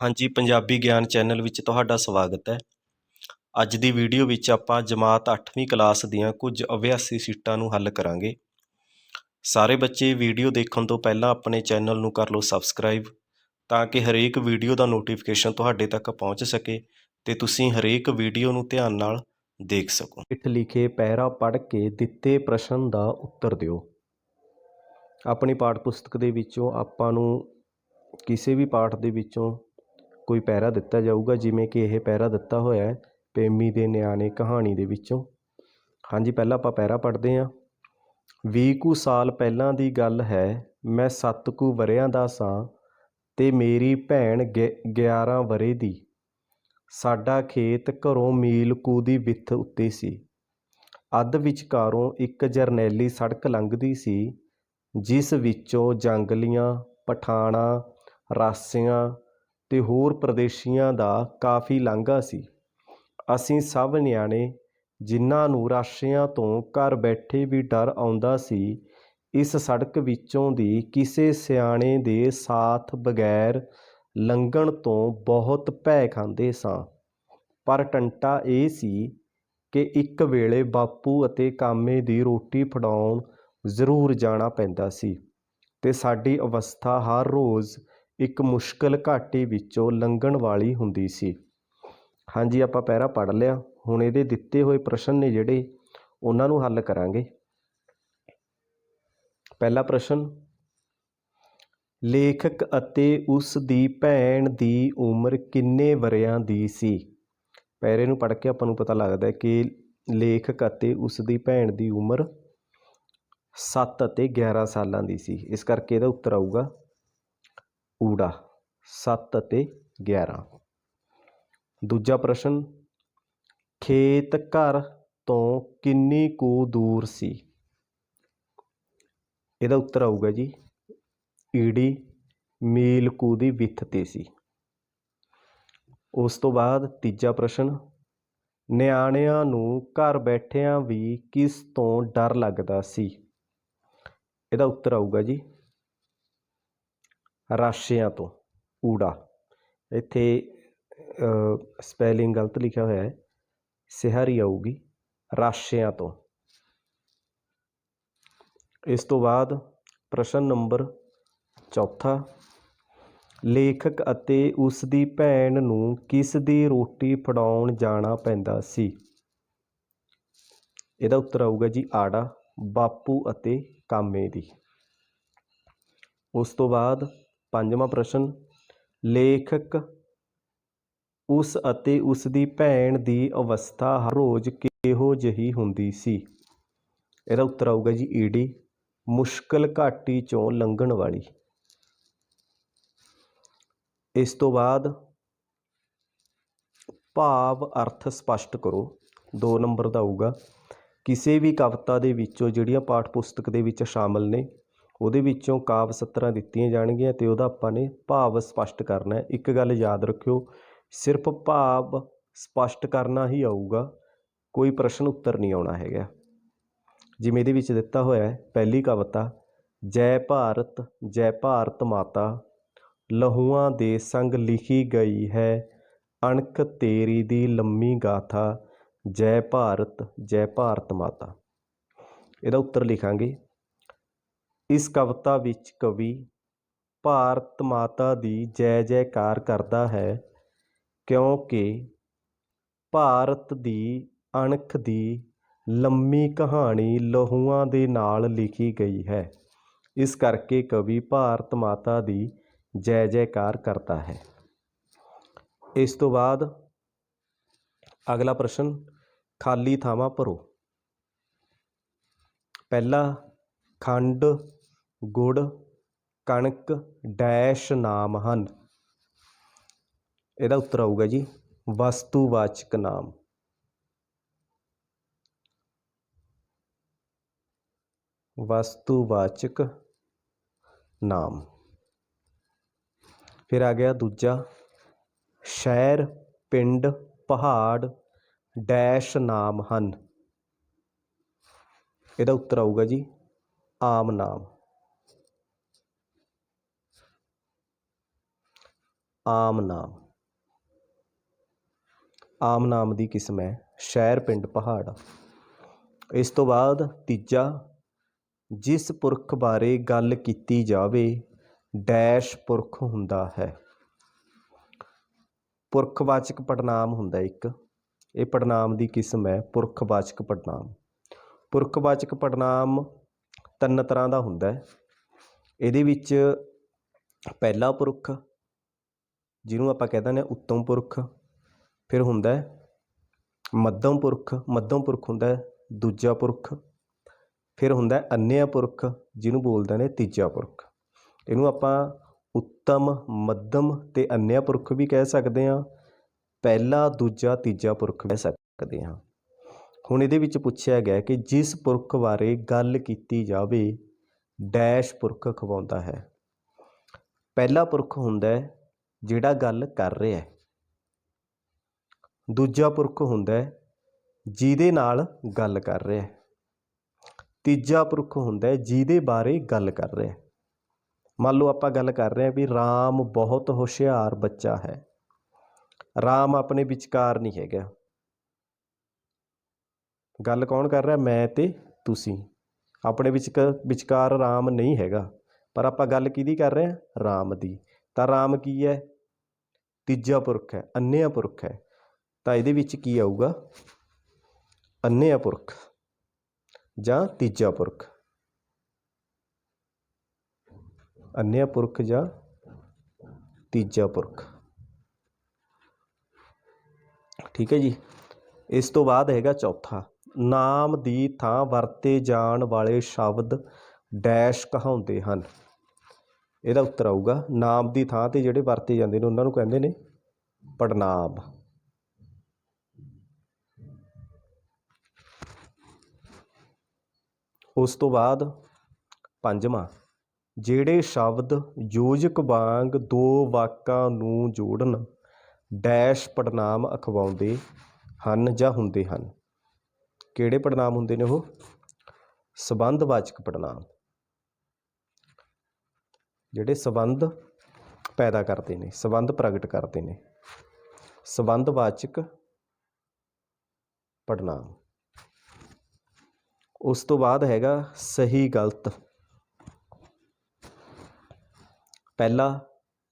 ਹਾਂਜੀ, ਪੰਜਾਬੀ ਗਿਆਨ ਚੈਨਲ ਵਿੱਚ ਤੁਹਾਡਾ ਸਵਾਗਤ ਹੈ। ਅੱਜ ਦੀ ਵੀਡੀਓ ਵਿੱਚ ਆਪਾਂ ਜਮਾਤ 8ਵੀਂ ਕਲਾਸ ਦੀਆਂ ਕੁਝ ਅਭਿਆਸੀ ਸ਼ੀਟਾਂ ਨੂੰ ਹੱਲ ਕਰਾਂਗੇ। ਸਾਰੇ ਬੱਚੇ ਵੀਡੀਓ ਦੇਖਣ ਤੋਂ ਪਹਿਲਾਂ ਆਪਣੇ ਚੈਨਲ ਨੂੰ ਕਰ ਲਓ ਸਬਸਕ੍ਰਾਈਬ, ਤਾਂ ਕਿ ਹਰੇਕ ਵੀਡੀਓ ਦਾ ਨੋਟੀਫਿਕੇਸ਼ਨ ਤੁਹਾਡੇ ਤੱਕ ਪਹੁੰਚ ਸਕੇ ਤੇ ਤੁਸੀਂ ਹਰੇਕ ਵੀਡੀਓ ਨੂੰ ਧਿਆਨ ਨਾਲ ਦੇਖ ਸਕੋ। ਹੇਠ ਲਿਖੇ ਪੈਰਾ ਪੜ੍ਹ ਕੇ ਦਿੱਤੇ ਪ੍ਰਸ਼ਨ ਦਾ ਉੱਤਰ ਦਿਓ। ਆਪਣੀ ਪਾਠ ਪੁਸਤਕ ਦੇ ਵਿੱਚੋਂ ਆਪਾਂ ਨੂੰ ਕਿਸੇ ਵੀ ਪਾਠ ਦੇ ਵਿੱਚੋਂ ਕੋਈ ਪਹਿਰਾ ਦਿੱਤਾ ਜਾਊਗਾ, ਜਿਵੇਂ ਕਿ ਇਹ ਪਹਿਰਾ ਦਿੱਤਾ ਹੋਇਆ ਹੈ ਪ੍ਰੇਮੀ ਦੇ ਨਿਆਣੇ ਕਹਾਣੀ ਦੇ ਵਿੱਚੋਂ। ਹਾਂਜੀ, ਪਹਿਲਾਂ ਆਪਾਂ ਪਹਿਰਾ ਪੜ੍ਹਦੇ ਹਾਂ। ਵੀਹ ਕੁ ਸਾਲ ਪਹਿਲਾਂ ਦੀ ਗੱਲ ਹੈ, ਮੈਂ ਸੱਤ ਕੁ ਵਰਿਆਂ ਦਾ ਸਾਂ ਤੇ ਮੇਰੀ ਭੈਣ ਗਿ 11 ਵਰੇ ਦੀ। ਸਾਡਾ ਖੇਤ ਘਰੋਂ ਮੀਲ ਕੁ ਦੀ ਵਿੱਥ ਉੱਤੇ ਸੀ। ਅੱਧ ਵਿਚਕਾਰੋਂ ਇੱਕ ਜਰਨੈਲੀ ਸੜਕ ਲੰਘਦੀ ਸੀ, ਜਿਸ ਵਿੱਚੋਂ ਜੰਗਲੀਆਂ, ਪਠਾਣਾਂ, ਰਾਸੀਆਂ ਤੇ ਹੋਰ ਪ੍ਰਦੇਸ਼ੀਆਂ ਦਾ ਕਾਫੀ ਲਾਂਘਾ ਸੀ। ਅਸੀਂ ਸਭ ਨਿਆਣੇ, ਜਿਨ੍ਹਾਂ ਨੂੰ ਰਾਸ਼ਿਆਂ ਤੋਂ ਘਰ ਬੈਠੇ ਵੀ ਡਰ ਆਉਂਦਾ ਸੀ, ਇਸ ਸੜਕ ਵਿੱਚੋਂ ਦੀ ਕਿਸੇ ਸਿਆਣੇ ਦੇ ਸਾਥ ਬਗੈਰ ਲੰਘਣ ਤੋਂ ਬਹੁਤ ਭੈ ਖਾਂਦੇ ਸਾਂ। ਪਰ ਟੰਟਾ ਇਹ ਸੀ ਕਿ ਇੱਕ ਵੇਲੇ ਬਾਪੂ ਅਤੇ ਕਾਮੇ ਦੀ ਰੋਟੀ ਫੜਾਉਣ ਜ਼ਰੂਰ ਜਾਣਾ ਪੈਂਦਾ ਸੀ ਤੇ ਸਾਡੀ ਅਵਸਥਾ ਹਰ ਰੋਜ਼ ਇੱਕ ਮੁਸ਼ਕਲ ਘਾਟੀ ਵਿੱਚੋਂ ਲੰਘਣ ਵਾਲੀ ਹੁੰਦੀ ਸੀ। ਹਾਂਜੀ, ਆਪਾਂ ਪਹਿਰਾ ਪੜ੍ਹ ਲਿਆ। ਹੁਣ ਇਹਦੇ ਦਿੱਤੇ ਹੋਏ ਪ੍ਰਸ਼ਨ ਨੇ ਜਿਹੜੇ, ਉਹਨਾਂ ਨੂੰ ਹੱਲ ਕਰਾਂਗੇ। ਪਹਿਲਾ ਪ੍ਰਸ਼ਨ, ਲੇਖਕ ਅਤੇ ਉਸ ਦੀ ਭੈਣ ਦੀ ਉਮਰ ਕਿੰਨੇ ਵਰਿਆਂ ਦੀ ਸੀ? ਪੈਰੇ ਨੂੰ ਪੜ੍ਹ ਕੇ ਆਪਾਂ ਨੂੰ ਪਤਾ ਲੱਗਦਾ ਹੈ ਕਿ ਲੇਖਕ ਅਤੇ ਉਸ ਦੀ ਭੈਣ ਦੀ ਉਮਰ 7 ਅਤੇ 11 ਸਾਲਾਂ ਦੀ ਸੀ। ਇਸ ਕਰਕੇ ਇਹਦਾ ਉੱਤਰ ਆਊਗਾ। ਊੜਾ 7 ਅਤੇ 11 ਦੂਜਾ ਪ੍ਰਸ਼ਨ, ਖੇਤ ਘਰ ਤੋਂ ਕਿੰਨੀ ਕੁ ਦੂਰ ਸੀ? ਇਹਦਾ ਉੱਤਰ ਆਊਗਾ ਜੀ, ਈੜੀ ਮੀਲ ਕੁ ਦੀ ਵਿੱਥ ਤੇ ਸੀ। ਉਸ ਤੋਂ ਬਾਅਦ ਤੀਜਾ ਪ੍ਰਸ਼ਨ, ਨਿਆਣਿਆਂ ਨੂੰ ਘਰ ਬੈਠਿਆਂ ਵੀ ਕਿਸ ਤੋਂ ਡਰ ਲੱਗਦਾ ਸੀ? ਇਹਦਾ ਉੱਤਰ ਆਊਗਾ ਜੀ ਰਾਸ਼ਿਆਂ ਤੋਂ, ਊੜਾ। ਇੱਥੇ ਸਪੈਲਿੰਗ ਗਲਤ ਲਿਖਿਆ ਹੋਇਆ ਹੈ। ਸਿਹਾਰੀ ਆਊਗੀ, ਰਾਸ਼ਿਆਂ ਤੋਂ। ਇਸ ਤੋਂ ਬਾਅਦ ਪ੍ਰਸ਼ਨ ਨੰਬਰ ਚੌਥਾ, ਲੇਖਕ ਅਤੇ ਉਸ ਦੀ ਭੈਣ ਨੂੰ ਕਿਸ ਦੀ ਰੋਟੀ ਫੜਾਉਣ ਜਾਣਾ ਪੈਂਦਾ ਸੀ? ਇਹਦਾ ਉੱਤਰ ਆਊਗਾ ਜੀ ਆੜਾ, ਬਾਪੂ ਅਤੇ ਕਾਮੇ ਦੀ। ਉਸ ਤੋਂ ਬਾਅਦ ਪੰਜਵਾਂ ਪ੍ਰਸ਼ਨ, ਲੇਖਕ ਉਸ ਅਤੇ ਉਸ ਦੀ ਭੈਣ ਦੀ ਅਵਸਥਾ ਹਰ ਰੋਜ਼ ਕਿਹੋ ਜਿਹੀ ਹੁੰਦੀ ਸੀ? ਇਹਦਾ ਉੱਤਰ ਆਊਗਾ ਜੀ ਈਡੀ ਮੁਸ਼ਕਲ ਘਾਟੀ ਚੋਂ ਲੰਘਣ ਵਾਲੀ। ਇਸ ਤੋਂ ਬਾਅਦ ਭਾਵ ਅਰਥ ਸਪਸ਼ਟ ਕਰੋ। 2 ਨੰਬਰ ਦਾ ਆਊਗਾ, ਕਿਸੇ ਵੀ ਕਵਿਤਾ ਦੇ ਵਿੱਚੋਂ ਜਿਹੜੀਆਂ ਪਾਠ ਪੁਸਤਕ ਦੇ ਵਿੱਚ ਸ਼ਾਮਲ ਨੇ ਉਹਦੇ ਵਿੱਚੋਂ ਕਾਵ ਸਤਰਾਂ ਦਿੱਤੀਆਂ ਜਾਣਗੀਆਂ ਤੇ ਉਹਦਾ ਆਪਾਂ ਨੇ ਭਾਵ ਸਪਸ਼ਟ ਕਰਨਾ ਹੈ। ਇੱਕ ਗੱਲ ਯਾਦ ਰੱਖਿਓ, ਸਿਰਫ ਭਾਵ ਸਪਸ਼ਟ ਕਰਨਾ ਹੀ ਆਊਗਾ, ਕੋਈ ਪ੍ਰਸ਼ਨ ਉੱਤਰ ਨਹੀਂ ਆਉਣਾ ਹੈਗਾ। ਜਿਵੇਂ ਇਹਦੇ ਵਿੱਚ ਦਿੱਤਾ ਹੋਇਆ ਹੈ, ਪਹਿਲੀ ਕਵਿਤਾ, ਜੈ ਭਾਰਤ ਜੈ ਭਾਰਤ ਮਾਤਾ, ਲਹੂਆਂ ਦੇ ਸੰਗ ਲਿਖੀ ਗਈ ਹੈ, ਅਣਖ ਤੇਰੀ ਦੀ ਲੰਮੀ ਗਾਥਾ, ਜੈ ਭਾਰਤ ਜੈ ਭਾਰਤ ਮਾਤਾ। ਇਹਦਾ ਉੱਤਰ ਲਿਖਾਂਗੇ। ਇਸ ਕਵਿਤਾ ਵਿੱਚ ਕਵੀ ਭਾਰਤ ਮਾਤਾ ਦੀ ਜੈ ਜੈਕਾਰ ਕਰਦਾ ਹੈ, ਕਿਉਂਕਿ ਭਾਰਤ ਦੀ ਅਣਖ ਦੀ ਲੰਮੀ ਕਹਾਣੀ ਲਹੂਆਂ ਦੇ ਨਾਲ ਲਿਖੀ ਗਈ ਹੈ। ਇਸ ਕਰਕੇ ਕਵੀ ਭਾਰਤ ਮਾਤਾ ਦੀ ਜੈ ਜੈਕਾਰ ਕਰਦਾ ਹੈ। ਇਸ ਤੋਂ ਬਾਅਦ ਅਗਲਾ ਪ੍ਰਸ਼ਨ, ਖਾਲੀ ਥਾਵਾਂ ਭਰੋ। ਪਹਿਲਾ ਖੰਡ ਗੁੜ, ਕਣਕ, ਡੈਸ਼ ਨਾਮ ਹਨ। ਇਹਦਾ ਉੱਤਰ ਆਊਗਾ ਜੀ, ਵਸਤੂਵਾਚਕ ਨਾਮ। ਵਸਤੂਵਾਚਕ ਨਾਮ। ਫਿਰ ਆ ਗਿਆ ਦੂਜਾ, ਸ਼ਹਿਰ, ਪਿੰਡ, ਪਹਾੜ, ਡੈਸ਼ ਨਾਮ ਹਨ। ਇਹਦਾ ਉੱਤਰ ਆਊਗਾ ਜੀ, ਆਮ ਨਾਮ। ਆਮ ਨਾਮ। ਆਮ ਨਾਮ ਦੀ ਕਿਸਮ ਹੈ ਸ਼ਹਿਰ ਪਿੰਡ ਪਹਾੜ। ਇਸ ਤੋਂ ਬਾਅਦ ਤੀਜਾ, ਜਿਸ ਪੁਰਖ ਬਾਰੇ ਗੱਲ ਕੀਤੀ ਜਾਵੇ, ਡੈਸ਼ ਪੁਰਖ ਹੁੰਦਾ ਹੈ। ਪੁਰਖਵਾਚਕ ਪੜਨਾਮ ਹੁੰਦਾ ਇੱਕ। ਇਹ ਪੜਨਾਮ ਦੀ ਕਿਸਮ ਹੈ ਪੁਰਖਵਾਚਕ ਪੜਨਾਮ ਪੁਰਖਵਾਚਕ ਪੜਨਾਮ ਤਿੰਨ ਤਰ੍ਹਾਂ ਦਾ ਹੁੰਦਾ ਹੈ। ਇਹਦੇ ਵਿੱਚ ਪਹਿਲਾ ਪੁਰਖ ਜਿਹਨੂੰ ਆਪਾਂ ਕਹਿ ਦਿੰਦੇ ਹਾਂ ਉੱਤਮ ਪੁਰਖ, ਫਿਰ ਹੁੰਦਾ ਮੱਧਮ ਪੁਰਖ ਮੱਧਮ ਪੁਰਖ ਹੁੰਦਾ ਦੂਜਾ ਪੁਰਖ, ਫਿਰ ਹੁੰਦਾ ਹੈ ਅੰਨਿਆ ਪੁਰਖ, ਜਿਹਨੂੰ ਬੋਲਦੇ ਨੇ ਤੀਜਾ ਪੁਰਖ। ਇਹਨੂੰ ਆਪਾਂ ਉੱਤਮ, ਮੱਧਮ ਤੇ ਅੰਨਿਆ ਪੁਰਖ ਵੀ ਕਹਿ ਸਕਦੇ ਹਾਂ, ਪਹਿਲਾ, ਦੂਜਾ, ਤੀਜਾ ਪੁਰਖ ਕਹਿ ਸਕਦੇ ਹਾਂ। ਹੁਣ ਇਹਦੇ ਵਿੱਚ ਪੁੱਛਿਆ ਗਿਆ ਕਿ ਜਿਸ ਪੁਰਖ ਬਾਰੇ ਗੱਲ ਕੀਤੀ ਜਾਵੇ, ਡੈਸ਼ ਪੁਰਖ ਖਵਾਉਂਦਾ ਹੈ। ਪਹਿਲਾ ਪੁਰਖ ਹੁੰਦਾ ਹੈ ਜਿਹੜਾ ਗੱਲ ਕਰ ਰਿਹਾ ਦੂਜਾ ਪੁਰਖ ਹੁੰਦਾ ਜਿਹਦੇ ਨਾਲ ਗੱਲ ਕਰ ਰਿਹਾ ਤੀਜਾ ਪੁਰਖ ਹੁੰਦਾ ਜਿਹਦੇ ਬਾਰੇ ਗੱਲ ਕਰ ਰਿਹਾ ਮੰਨ ਲਓ ਆਪਾਂ ਗੱਲ ਕਰ ਰਹੇ ਹਾਂ ਵੀ ਰਾਮ ਬਹੁਤ ਹੁਸ਼ਿਆਰ ਬੱਚਾ ਹੈ। ਰਾਮ ਆਪਣੇ ਵਿਚਕਾਰ ਨਹੀਂ ਹੈਗਾ। ਗੱਲ ਕੌਣ ਕਰ ਰਿਹਾ? ਮੈਂ ਤੇ ਤੁਸੀਂ। ਆਪਣੇ ਵਿੱਚ ਵਿਚਕਾਰ ਰਾਮ ਨਹੀਂ ਹੈਗਾ। ਪਰ ਆਪਾਂ ਗੱਲ ਕਿਹਦੀ ਕਰ ਰਹੇ ਹਾਂ? ਰਾਮ ਦੀ। ਤਾਂ ਰਾਮ ਕੀ ਹੈ? ਤੀਜਾ ਪੁਰਖ ਹੈ ਅੰਨਿਆ ਪੁਰਖ ਹੈ। ਤਾਂ ਇਹਦੇ ਵਿੱਚ ਕੀ ਆਊਗਾ? ਅੰਨਿਆ ਪੁਰਖ ਜਾਂ ਤੀਜਾ ਪੁਰਖ। ਅੰਨਿਆ ਪੁਰਖ ਜਾਂ ਤੀਜਾ ਪੁਰਖ। ਠੀਕ ਹੈ ਜੀ। ਇਸ ਤੋਂ ਬਾਅਦ ਹੈਗਾ ਚੌਥਾ। ਨਾਮ ਦੀ ਥਾਂ ਵਰਤੇ ਜਾਣ ਵਾਲੇ ਸ਼ਬਦ ਡੈਸ਼ ਕਹਾਉਂਦੇ ਹਨ। ਇਹਦਾ ਉੱਤਰ ਆਊਗਾ, ਨਾਮ ਦੀ ਥਾਂ ਤੇ ਜਿਹੜੇ ਵਰਤੇ ਜਾਂਦੇ ਨੇ, ਉਹਨਾਂ ਨੂੰ ਕਹਿੰਦੇ ਨੇ ਪੜਨਾਮ ਉਸ ਤੋਂ ਬਾਅਦ ਪੰਜਵਾਂ, ਜਿਹੜੇ ਸ਼ਬਦ ਯੋਜਕ ਵਾਂਗ ਦੋ ਵਾਕਾਂ ਨੂੰ ਜੋੜਨ, ਡੈਸ਼ ਪੜਨਾਮ ਅਖਵਾਉਂਦੇ ਹਨ ਜਾਂ ਹੁੰਦੇ ਹਨ। ਕਿਹੜੇ ਪੜਨਾਮ ਹੁੰਦੇ ਨੇ ਉਹ? ਸਬੰਧਵਾਚਕ ਪੜਨਾਮ ਜਿਹੜੇ ਸਬੰਧ ਪੈਦਾ ਕਰਦੇ ਨੇ, ਸਬੰਧ ਪ੍ਰਗਟ ਕਰਦੇ ਨੇ। ਸਬੰਧਵਾਚਕ ਪੜਨਾਮ ਉਸ ਤੋਂ ਬਾਅਦ ਹੈਗਾ ਸਹੀ ਗਲਤ। ਪਹਿਲਾ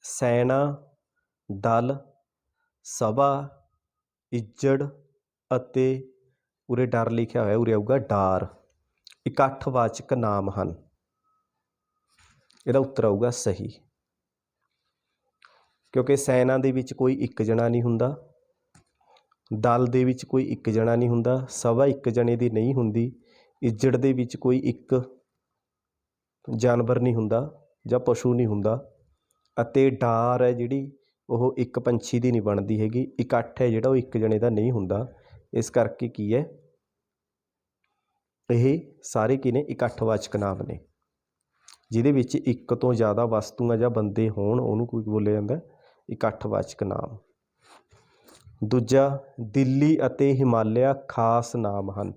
ਸੈਨਾ ਦਲ, ਸਭਾ, ਇੱਜੜ ਅਤੇ ਉਰੇ ਡਰ ਲਿਖਿਆ ਹੋਇਆ, ਉਰੇ ਆਊਗਾ ਡਾਰ। ਇਕੱਠਵਾਚਕ ਨਾਮ ਹਨ। ਇਹਦਾ ਉੱਤਰ ਆਊਗਾ ਸਹੀ। ਕਿਉਂਕਿ ਸੈਨਾ ਦੇ ਵਿੱਚ ਕੋਈ ਇੱਕ ਜਣਾ ਨਹੀਂ ਹੁੰਦਾ। ਦਲ ਦੇ ਵਿੱਚ ਕੋਈ ਇੱਕ ਜਣਾ ਨਹੀਂ ਹੁੰਦਾ। ਸਭਾ ਇੱਕ ਜਣੇ ਦੀ ਨਹੀਂ ਹੁੰਦੀ। ਇੱਜੜ ਦੇ ਵਿੱਚ ਕੋਈ ਇੱਕ ਜਾਨਵਰ ਨਹੀਂ ਹੁੰਦਾ ਜਾਂ ਪਸ਼ੂ ਨਹੀਂ ਹੁੰਦਾ। ਅਤੇ ਡਾਰ ਹੈ ਜਿਹੜੀ, ਉਹ ਇੱਕ ਪੰਛੀ ਦੀ ਨਹੀਂ ਬਣਦੀ ਹੈਗੀ। ਇਕੱਠ ਹੈ ਜਿਹੜਾ, ਉਹ ਇੱਕ ਜਣੇ ਦਾ ਨਹੀਂ ਹੁੰਦਾ। ਇਸ ਕਰਕੇ ਕੀ ਹੈ? ਇਹ ਸਾਰੇ ਕੀ ਨੇ? ਇਕੱਠਵਾਚਕ ਨਾਮ ਨੇ। ਜਿਹਦੇ ਵਿੱਚ ਇੱਕ ਤੋਂ ਜ਼ਿਆਦਾ ਵਸਤੂਆਂ ਜਾਂ ਬੰਦੇ ਹੋਣ, ਉਹਨੂੰ ਕੋਈ ਬੋਲਿਆ ਜਾਂਦਾ ਇਕੱਠਵਾਚਕ ਨਾਮ। ਦੂਜਾ, ਦਿੱਲੀ ਅਤੇ ਹਿਮਾਲਿਆ ਖਾਸ ਨਾਮ ਹਨ।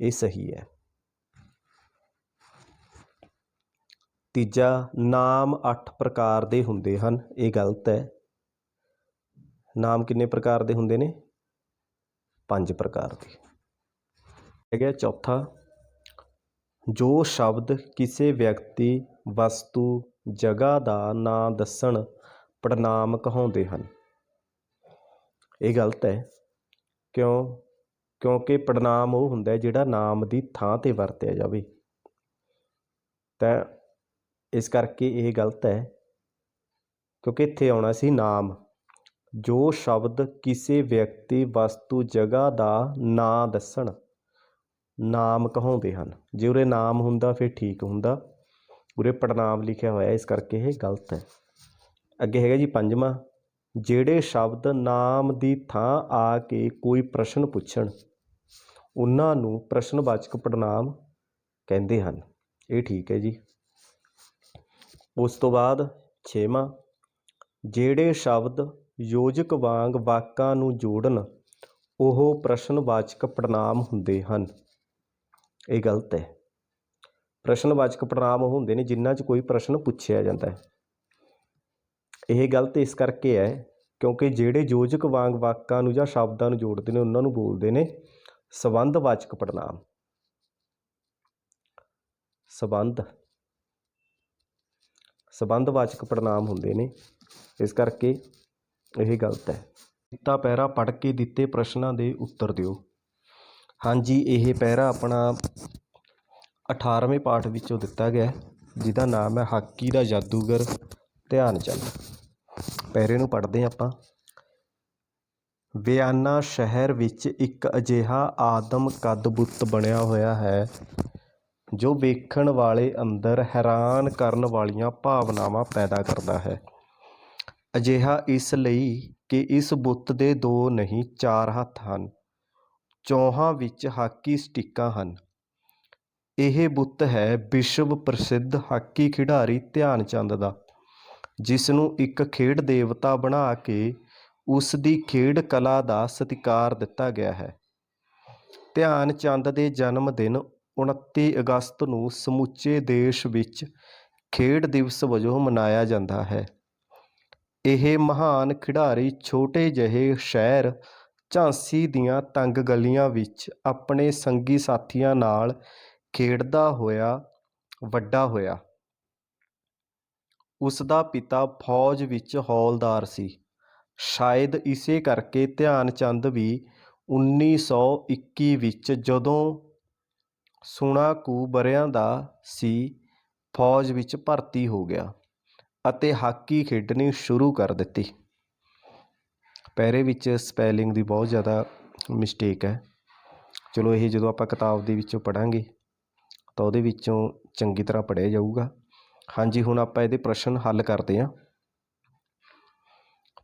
ਇਹ ਸਹੀ ਹੈ। ਤੀਜਾ, ਨਾਮ 8 ਪ੍ਰਕਾਰ ਦੇ ਹੁੰਦੇ ਹਨ। ਇਹ ਗਲਤ ਹੈ। ਨਾਮ ਕਿੰਨੇ ਪ੍ਰਕਾਰ ਦੇ ਹੁੰਦੇ ਨੇ? ਪੰਜ ਪ੍ਰਕਾਰ ਦੇ। ਹੈਗਾ ਚੌਥਾ ਜੋ ਸ਼ਬਦ ਕਿਸੇ ਵਿਅਕਤੀ ਵਸਤੂ, ਜਗ੍ਹਾ ਦਾ ਨਾਂ ਦੱਸਣ ਪੜਨਾਮ ਕਹਾਉਂਦੇ ਹਨ। ਇਹ ਗਲਤ ਹੈ। ਕਿਉਂ? ਕਿਉਂਕਿ ਪੜਨਾਮ ਉਹ ਹੁੰਦਾ ਜਿਹੜਾ ਨਾਮ ਦੀ ਥਾਂ ਤੇ ਵਰਤਿਆ ਜਾਵੇ। ਤਾਂ ਇਸ ਕਰਕੇ ਇਹ ਗਲਤ ਹੈ। ਕਿਉਂਕਿ ਇੱਥੇ ਆਉਣਾ ਸੀ ਨਾਮ। ਜੋ ਸ਼ਬਦ ਕਿਸੇ ਵਿਅਕਤੀ, ਵਸਤੂ, ਜਗ੍ਹਾ ਦਾ ਨਾਂ ਦੱਸਣ ਨਾਮ ਕਹਾਉਂਦੇ ਹਨ। ਜੇ ਉਰੇ ਨਾਮ ਹੁੰਦਾ, ਫਿਰ ਠੀਕ ਹੁੰਦਾ। ਉਰੇ ਪੜਨਾਮ ਲਿਖਿਆ ਹੋਇਆ, ਇਸ ਕਰਕੇ ਇਹ ਗਲਤ ਹੈ। ਅੱਗੇ ਹੈਗਾ ਜੀ ਪੰਜਵਾਂ। ਜਿਹੜੇ ਸ਼ਬਦ ਨਾਮ ਦੀ ਥਾਂ ਆ ਕੇ ਕੋਈ ਪ੍ਰਸ਼ਨ ਪੁੱਛਣ, ਉਹਨਾਂ ਨੂੰ ਪ੍ਰਸ਼ਨਵਾਚਕ ਪੜਨਾਮ ਕਹਿੰਦੇ ਹਨ। ਇਹ ਠੀਕ ਹੈ ਜੀ। ਉਸ ਤੋਂ ਬਾਅਦ ਛੇਵਾਂ। ਜਿਹੜੇ ਸ਼ਬਦ ਯੋਜਕ ਵਾਂਗ ਵਾਕਾਂ ਨੂੰ ਜੋੜਨ, ਉਹ ਪ੍ਰਸ਼ਨਵਾਚਕ ਪੜਨਾਮ ਹੁੰਦੇ ਹਨ। ਇਹ ਗਲਤ ਹੈ। ਪ੍ਰਸ਼ਨਵਾਚਕ ਪੜਨਾਮ ਉਹ ਹੁੰਦੇ ਨੇ ਜਿਨ੍ਹਾਂ 'ਚ ਕੋਈ ਪ੍ਰਸ਼ਨ ਪੁੱਛਿਆ ਜਾਂਦਾ ਹੈ। ਇਹ ਗਲਤ ਇਸ ਕਰਕੇ ਹੈ ਕਿਉਂਕਿ ਜਿਹੜੇ ਯੋਜਕ ਵਾਂਗ ਵਾਕਾਂ ਨੂੰ ਜਾਂ ਸ਼ਬਦਾਂ ਨੂੰ ਜੋੜਦੇ ਨੇ, ਉਹਨਾਂ ਨੂੰ ਬੋਲਦੇ ਨੇ ਸੰਬੰਧਵਾਚਕ ਪੜਨਾਮ ਸੰਬੰਧ। ਸੰਬੰਧਵਾਚਕ ਪੜਨਾਮ ਹੁੰਦੇ ਨੇ। ਇਸ ਕਰਕੇ ਇਹ ਗਲਤ ਹੈ। ਦਿੱਤਾ ਪਹਿਰਾ ਪੜ੍ਹ ਕੇ ਦਿੱਤੇ ਪ੍ਰਸ਼ਨਾਂ ਦੇ ਉੱਤਰ ਦਿਓ। ਹਾਂਜੀ, ਇਹ ਪਹਿਰਾ ਆਪਣਾ 18ਵੇਂ ਪਾਠ ਵਿੱਚੋਂ ਦਿੱਤਾ ਗਿਆ ਜਿਹਦਾ ਨਾਮ ਹੈ ਹਾਕੀ ਦਾ ਜਾਦੂਗਰ ਧਿਆਨ ਚੰਦ। ਪਹਿਰੇ ਨੂੰ ਪੜ੍ਹਦੇ ਹਾਂ ਆਪਾਂ। ਵਿਆਨਾ ਸ਼ਹਿਰ ਵਿੱਚ ਇੱਕ ਅਜਿਹਾ ਆਦਮ ਕੱਦ ਬੁੱਤ ਬਣਿਆ ਹੋਇਆ ਹੈ, ਜੋ ਵੇਖਣ ਵਾਲੇ ਅੰਦਰ ਹੈਰਾਨ ਕਰਨ ਵਾਲੀਆਂ ਭਾਵਨਾਵਾਂ ਪੈਦਾ ਕਰਦਾ ਹੈ। ਅਜਿਹਾ ਇਸ ਲਈ ਕਿ ਇਸ ਬੁੱਤ ਦੇ ਦੋ ਨਹੀਂ, ਚਾਰ ਹੱਥ ਹਨ। ਚੌਹਾਂ ਵਿੱਚ ਹਾਕੀ ਸਟਿੱਕਾਂ ਹਨ। ਇਹ ਬੁੱਤ ਹੈ ਵਿਸ਼ਵ ਪ੍ਰਸਿੱਧ ਹਾਕੀ ਖਿਡਾਰੀ ਧਿਆਨ ਚੰਦ ਦਾ ਜਿਸ ਨੂੰ ਇੱਕ ਖੇਡ ਦੇਵਤਾ ਬਣਾ ਕੇ ਉਸ ਦੀ ਖੇਡ ਕਲਾ ਦਾ ਸਤਿਕਾਰ ਦਿੱਤਾ ਗਿਆ ਹੈ। ਧਿਆਨ ਚੰਦ ਦੇ ਜਨਮ ਦਿਨ 29 ਅਗਸਤ ਨੂੰ ਸਮੁੱਚੇ ਦੇਸ਼ ਵਿੱਚ ਖੇਡ ਦਿਵਸ ਵਜੋਂ ਮਨਾਇਆ ਜਾਂਦਾ ਹੈ। ਇਹ ਮਹਾਨ ਖਿਡਾਰੀ ਛੋਟੇ ਜਿਹੇ ਸ਼ਹਿਰ ਝਾਂਸੀ ਦੀਆਂ ਤੰਗ ਗਲੀਆਂ ਵਿੱਚ ਆਪਣੇ ਸੰਗੀ ਸਾਥੀਆਂ ਨਾਲ ਖੇਡਦਾ ਹੋਇਆ, ਵੱਡਾ ਹੋਇਆ। ਉਸ ਦਾ ਪਿਤਾ ਫੌਜ ਵਿੱਚ ਹੌਲਦਾਰ ਸੀ। ਸ਼ਾਇਦ ਇਸੇ ਕਰਕੇ ਧਿਆਨ ਚੰਦ ਵੀ 1921 ਵਿੱਚ ਜਦੋਂ ਸੋਲਾਂ ਕੁ ਬਰਿਆਂ ਦਾ ਸੀ, ਫੌਜ ਵਿੱਚ ਭਰਤੀ ਹੋ ਗਿਆ ਅਤੇ ਹਾਕੀ ਖੇਡਣੀ ਸ਼ੁਰੂ ਕਰ ਦਿੱਤੀ। ਪਹਿਰੇ ਵਿੱਚ ਸਪੈਲਿੰਗ ਦੀ ਬਹੁਤ ਜ਼ਿਆਦਾ ਮਿਸਟੇਕ ਹੈ। ਚਲੋ ਇਹ ਜਦੋਂ ਆਪਾਂ ਕਿਤਾਬ ਦੇ ਵਿੱਚੋਂ ਪੜਾਂਗੇ ਤਾਂ ਉਹਦੇ ਵਿੱਚੋਂ ਚੰਗੀ ਤਰ੍ਹਾਂ ਪੜ੍ਹਿਆ ਜਾਊਗਾ। ਹਾਂਜੀ, ਹੁਣ ਆਪਾਂ ਇਹਦੇ ਪ੍ਰਸ਼ਨ ਹੱਲ ਕਰਦੇ ਹਾਂ।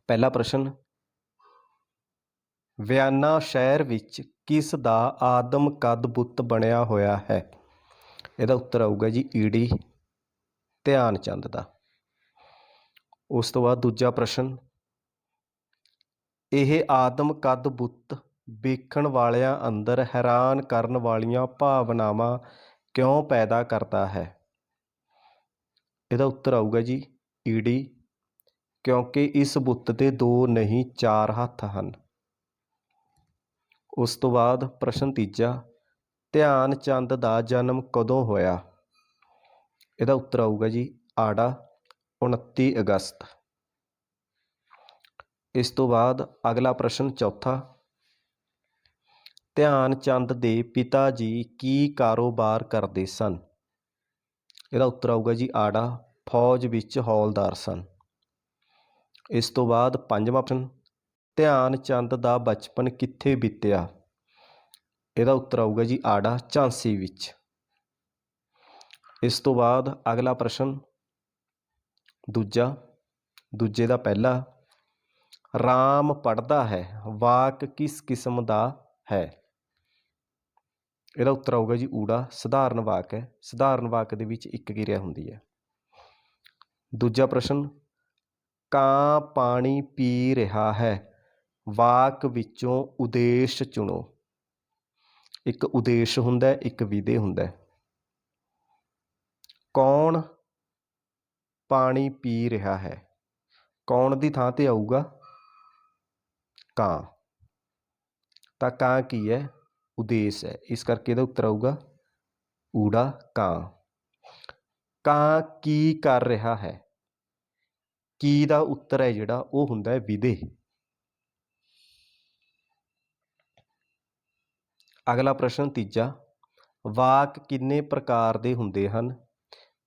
ਪਹਿਲਾ ਪ੍ਰਸ਼ਨ, ਵਿਆਨਾ ਸ਼ਹਿਰ ਵਿੱਚ ਕਿਸ ਦਾ ਆਦਮ ਕਦ ਬੁੱਤ ਬਣਿਆ ਹੋਇਆ ਹੈ? ਇਹਦਾ ਉੱਤਰ ਆਊਗਾ ਜੀ ਈੜੀ ਧਿਆਨ ਚੰਦ ਦਾ। ਉਸ ਤੋਂ ਬਾਅਦ ਦੂਜਾ ਪ੍ਰਸ਼ਨ ਇਹ ਆਦਮ ਕੱਦ ਬੁੱਤ ਵੇਖਣ ਵਾਲਿਆਂ ਅੰਦਰ ਹੈਰਾਨ ਕਰਨ ਵਾਲੀਆਂ ਭਾਵਨਾਵਾਂ ਕਿਉਂ ਪੈਦਾ ਕਰਦਾ ਹੈ? ਇਹਦਾ ਉੱਤਰ ਆਊਗਾ ਜੀ ਈੜੀ ਕਿਉਂਕਿ ਇਸ ਬੁੱਤ ਦੇ ਦੋ ਨਹੀਂ, ਚਾਰ ਹੱਥ ਹਨ। ਉਸ ਤੋਂ ਬਾਅਦ ਪ੍ਰਸ਼ਨ ਤੀਜਾ, ਧਿਆਨ ਚੰਦ ਦਾ ਜਨਮ ਕਦੋਂ ਹੋਇਆ? ਇਹਦਾ ਉੱਤਰ ਆਊਗਾ ਜੀ, ਆੜਾ 29 ਅਗਸਤ। ਇਸ ਤੋਂ ਬਾਅਦ ਅਗਲਾ ਪ੍ਰਸ਼ਨ ਚੌਥਾ। ਧਿਆਨ ਚੰਦ ਦੇ ਪਿਤਾ ਜੀ ਕੀ ਕਾਰੋਬਾਰ ਕਰਦੇ ਸਨ? ਇਹਦਾ ਉੱਤਰ ਆਊਗਾ ਜੀ ਆੜਾ, ਫੌਜ ਵਿੱਚ ਹੌਲਦਾਰ ਸਨ। ਇਸ ਤੋਂ ਬਾਅਦ ਪੰਜਵਾਂ ਪ੍ਰਸ਼ਨ, ਧਿਆਨ ਚੰਦ ਦਾ ਬਚਪਨ ਕਿੱਥੇ ਬੀਤਿਆ? ਇਹਦਾ ਉੱਤਰ ਆਊਗਾ ਜੀ ਆੜਾ, ਝਾਂਸੀ ਵਿੱਚ। ਇਸ ਤੋਂ ਬਾਅਦ ਅਗਲਾ ਪ੍ਰਸ਼ਨ, ਦੂਜਾ, ਦੂਜੇ ਦਾ ਪਹਿਲਾ ਰਾਮ ਪੜ੍ਹਦਾ ਹੈ, ਵਾਕ ਕਿਸ ਕਿਸਮ ਦਾ ਹੈ? ਇਹਦਾ ਉੱਤਰ ਆਊਗਾ ਜੀ ਊੜਾ, ਸਧਾਰਨ ਵਾਕ ਹੈ। ਸਧਾਰਨ ਵਾਕ ਦੇ ਵਿੱਚ ਇੱਕ ਕਿਰਿਆ ਹੁੰਦੀ ਹੈ। ਦੂਜਾ ਪ੍ਰਸ਼ਨ, ਕਾਂ ਪਾਣੀ ਪੀ ਰਿਹਾ ਹੈ, ਵਾਕ ਵਿੱਚੋਂ ਉਦੇਸ਼ ਚੁਣੋ। ਇੱਕ ਉਦੇਸ਼ ਹੁੰਦਾ ਹੈ ਇੱਕ ਵਿਧੇ ਹੁੰਦਾ ਹੈ। ਕੌਣ ਪਾਣੀ ਪੀ ਰਿਹਾ ਹੈ? ਕੌਣ ਦੀ ਥਾਂ ਤੇ ਆਊਗਾ? ਕਾਂ ਤਾਂ ਕਾਂ ਕੀ ਹੈ? ਉਦੇਸ਼ ਹੈ। ਇਸ ਕਰਕੇ ਇਹਦਾ ਉੱਤਰ ਆਊਗਾ, ਊੜਾ ਕਾਂ। ਕਾਂ ਕੀ ਕਰ ਰਿਹਾ ਹੈ? ਕੀ ਦਾ ਉੱਤਰ ਹੈ ਜਿਹੜਾ ਉਹ ਹੁੰਦਾ ਹੈ ਵਿਧੇ। ਅਗਲਾ ਪ੍ਰਸ਼ਨ ਤੀਜਾ, ਵਾਕ ਕਿੰਨੇ ਪ੍ਰਕਾਰ ਦੇ ਹੁੰਦੇ ਹਨ?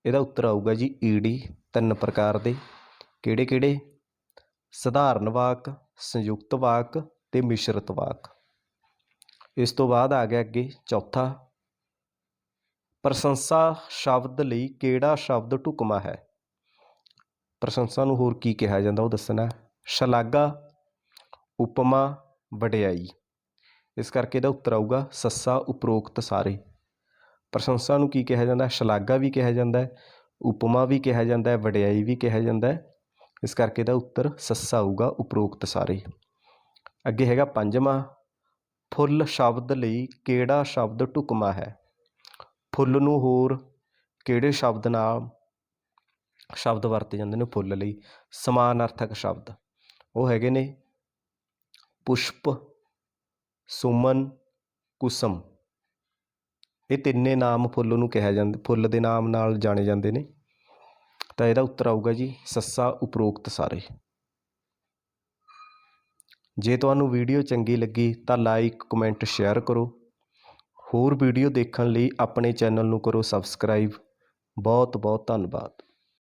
ਇਹਦਾ ਉੱਤਰ ਆਊਗਾ ਜੀ ਈੜੀ ਤਿੰਨ ਪ੍ਰਕਾਰ ਦੇ। ਕਿਹੜੇ ਕਿਹੜੇ ਸਧਾਰਨ ਵਾਕ ਸੰਯੁਕਤ ਵਾਕ ਤੇ ਮਿਸ਼ਰਤ ਵਾਕ। ਇਸ ਤੋਂ ਬਾਅਦ ਆ ਗਿਆ ਅੱਗੇ ਚੌਥਾ। ਪ੍ਰਸ਼ੰਸਾ ਸ਼ਬਦ ਲਈ ਕਿਹੜਾ ਸ਼ਬਦ ਢੁਕਮਾ ਹੈ? ਪ੍ਰਸ਼ੰਸਾ ਨੂੰ ਹੋਰ ਕੀ ਕਿਹਾ ਜਾਂਦਾ ਉਹ ਦੱਸਣਾ ਸ਼ਲਾਘਾ, ਉਪਮਾ, ਵਡਿਆਈ। ਇਸ ਕਰਕੇ ਇਹਦਾ ਉੱਤਰ ਆਊਗਾ ਸੱਸਾ, ਉਪਰੋਕਤ ਸਾਰੇ। ਪ੍ਰਸ਼ੰਸਾ ਨੂੰ ਕੀ ਕਿਹਾ ਜਾਂਦਾ ਸ਼ਲਾਘਾ ਵੀ ਕਿਹਾ ਜਾਂਦਾ ਹੈ, ਉਪਮਾ ਵੀ ਕਿਹਾ ਜਾਂਦਾ ਹੈ, ਵਡਿਆਈ ਵੀ ਕਿਹਾ ਜਾਂਦਾ ਹੈ। ਇਸ ਕਰਕੇ ਇਹਦਾ ਉੱਤਰ ਸੱਸਾ ਆਊਗਾ, ਉਪਰੋਕਤ ਸਾਰੇ। ਅੱਗੇ ਹੈਗਾ ਪੰਜਵਾਂ, ਫੁੱਲ ਸ਼ਬਦ ਲਈ ਕਿਹੜਾ ਸ਼ਬਦ ਢੁਕਮਾ ਹੈ? ਫੁੱਲ ਨੂੰ ਹੋਰ ਕਿਹੜੇ ਸ਼ਬਦ ਨਾਲ ਸ਼ਬਦ ਵਰਤੇ ਜਾਂਦੇ ਨੇ ਫੁੱਲ ਲਈ? ਸਮਾਨਾਰਥਕ ਸ਼ਬਦ। ਉਹ ਹੈਗੇ ਨੇ ਪੁਸ਼ਪ, ਸੁਮਨ, ਕੁਸਮ। ਇਹ ਤਿੰਨੇ ਨਾਮ ਫੁੱਲ ਨੂੰ ਕਿਹਾ ਜਾਂਦਾ, ਫੁੱਲ ਦੇ ਨਾਮ ਨਾਲ ਜਾਣੇ ਜਾਂਦੇ ਨੇ। ਤਾਂ ਇਹਦਾ ਉੱਤਰ ਆਊਗਾ ਜੀ, ਸੱਸਾ ਉਪਰੋਕਤ ਸਾਰੇ। ਜੇ ਤੁਹਾਨੂੰ ਵੀਡੀਓ ਚੰਗੀ ਲੱਗੀ ਤਾਂ ਲਾਈਕ, ਕਮੈਂਟ, ਸ਼ੇਅਰ ਕਰੋ। ਹੋਰ ਵੀਡੀਓ ਦੇਖਣ ਲਈ ਆਪਣੇ ਚੈਨਲ ਨੂੰ ਕਰੋ ਸਬਸਕ੍ਰਾਈਬ। ਬਹੁਤ ਬਹੁਤ ਧੰਨਵਾਦ।